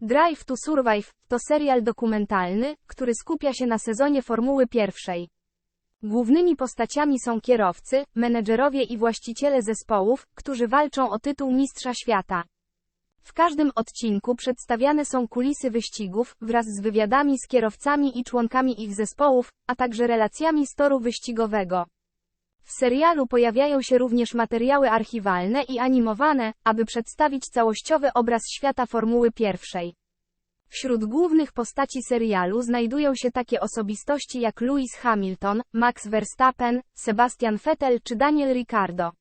Drive to Survive to serial dokumentalny, który skupia się na sezonie Formuły pierwszej. Głównymi postaciami są kierowcy, menedżerowie i właściciele zespołów, którzy walczą o tytuł Mistrza Świata. W każdym odcinku przedstawiane są kulisy wyścigów, wraz z wywiadami z kierowcami i członkami ich zespołów, a także relacjami z toru wyścigowego. W serialu pojawiają się również materiały archiwalne i animowane, aby przedstawić całościowy obraz świata Formuły pierwszej. Wśród głównych postaci serialu znajdują się takie osobistości jak Lewis Hamilton, Max Verstappen, Sebastian Vettel czy Daniel Ricciardo.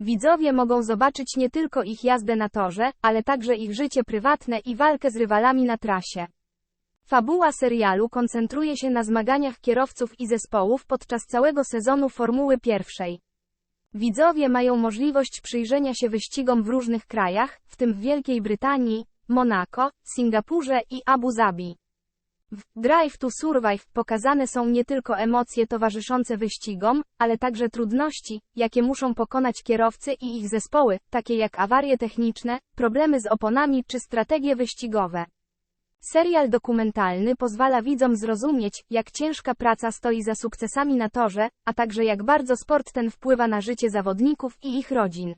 Widzowie mogą zobaczyć nie tylko ich jazdę na torze, ale także ich życie prywatne i walkę z rywalami na trasie. Fabuła serialu koncentruje się na zmaganiach kierowców i zespołów podczas całego sezonu Formuły pierwszej. Widzowie mają możliwość przyjrzenia się wyścigom w różnych krajach, w tym w Wielkiej Brytanii, Monako, Singapurze i Abu Zabi. W Drive to Survive pokazane są nie tylko emocje towarzyszące wyścigom, ale także trudności, jakie muszą pokonać kierowcy i ich zespoły, takie jak awarie techniczne, problemy z oponami czy strategie wyścigowe. Serial dokumentalny pozwala widzom zrozumieć, jak ciężka praca stoi za sukcesami na torze, a także jak bardzo sport ten wpływa na życie zawodników i ich rodzin.